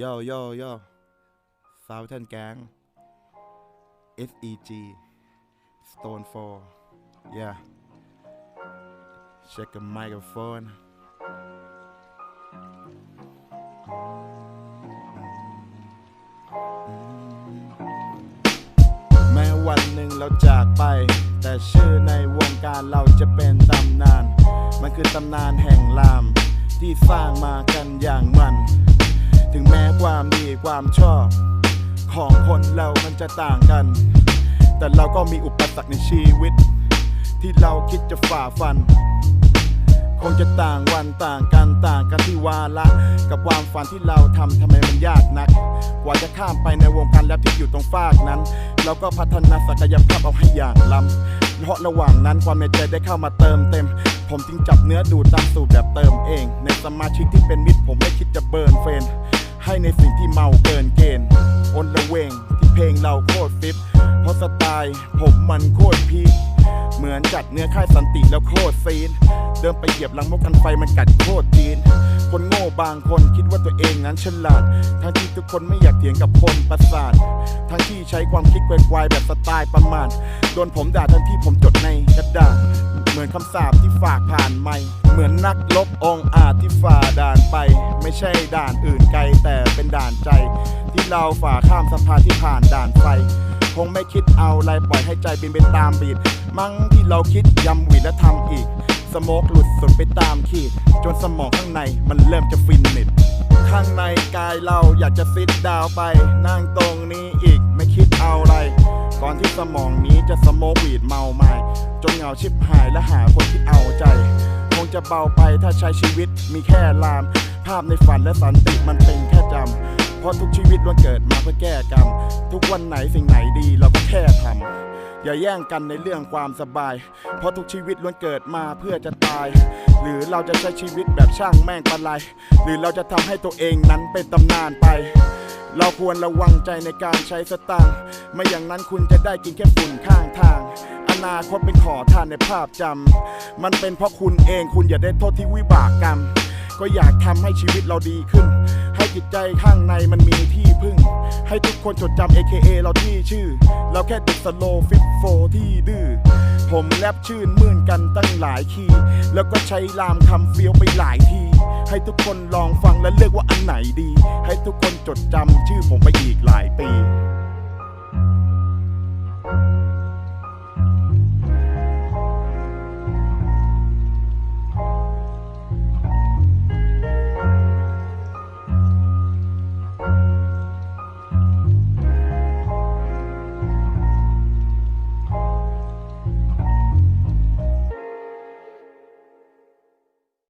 โยโยโย Southern Gang SEG Stone 4 yeah check the microphone แม้วันหนึ่งเราจากไป แต่ชื่อในวงการเราจะเป็นตำนาน มันคือตำนานแห่งราม ที่สร้างมากันอย่างมัน ถึงแม้ ความดีความชอบ ของคนเรามันจะต่างกัน แต่เราก็มีอุปสรรคในชีวิต ที่เราคิดจะฝ่าฟัน คงจะต่างวันต่างกันต่างกันที่วาระกับความฝันที่เราทำทำไมมันยากนัก กว่าจะข้ามไปในวงการแรปที่อยู่ตรงฟากนั้น เราก็พัฒนาศักยภาพเอาให้อย่างล้ำเพราะระหว่างนั้นความในใจได้เข้ามาเติมเต็มผมจึงจับเนื้อดูดตามสูตรแบบเติมเอง ในสมาชิกที่เป็นมิตรผมไม่คิดจะ เมาเกินเกณฑ์อนละเวงที่เพลงเราโคตรฟิตเพราะสไตล์ผมมันโคตรพีคเหมือนจัดเนื้อค่ายสันติแล้วโคตรซีน เดินไปเหยียบหลังมกกันไฟมันกัดโคตรจีน คนโง่บางคนคิดว่าตัวเองนั้นฉลาด ทั้งที่ทุกคนไม่อยากเถียงกับคนประสาท ทั้งที่ใช้ความคิดไกวๆแบบสไตล์ประมาณ โดนผมด่าทันที่ผมจดในกระดาษ คำสาปที่ฝากผ่านไม่เหมือนนักลบองอาจที่ฝ่าด่านไป ไม่ใช่ด่านอื่นไกลแต่เป็นด่านใจ ที่เราฝ่าข้ามสะพานที่ผ่านด่านไฟคงไม่คิดเอาอะไรปล่อยให้ใจบินไปตามบีดมั้งที่เราคิดยำหวีและทำอีก สโมกหลุดสุดไปตามขีด จนสมองข้างในมันเริ่มจะฟินนิดข้างในกายเราอยากจะซิดดาวไป นั่งตรงนี้อีกไม่คิดเอาอะไร ก่อนที่สมองนี้จะสโมกวีดเมาไม้ จนเหงาชิบหายและหาคนที่เอาใจ คงจะเบาไปถ้าใช้ชีวิตมีแค่ลาม ภาพในฝันและสันติมันเป็นแค่จำเพราะทุกชีวิตล้วนเกิดมาเพื่อแก้กรรม ทุกวันไหนสิ่งไหนดีเราก็แค่ทำอย่าแย่งกันในเรื่องความสบาย เพราะทุกชีวิตล้วนเกิดมาเพื่อจะตาย หรือเราจะใช้ชีวิตแบบช่างแม่งปะไรหรือเราจะทำให้ตัวเองนั้นเป็นตำนานไป เราควรระวังใจในการใช้สตางค์ไม่อย่างนั้นคุณจะได้กินแค่ฝุ่นข้างทาง นาคตเป็นขอทานในภาพจำมันเป็นเพราะคุณเองคุณอย่าได้โทษที่วิบากกรรม ก็อยากทำให้ชีวิตเราดีขึ้น ให้จิตใจข้างในมันมีที่พึ่ง ให้ทุกคนจดจำ AKA เราที่ชื่อ เราแค่ติดสโลฟิตโฟที่ดื้อผมแรปชื่นมื่นกันตั้งหลายคีย์แล้วก็ใช้ลามคำเฟี้ยวไปหลายที ให้ทุกคนลองฟังและเลือกว่าอันไหนดี ให้ทุกคนจดจำ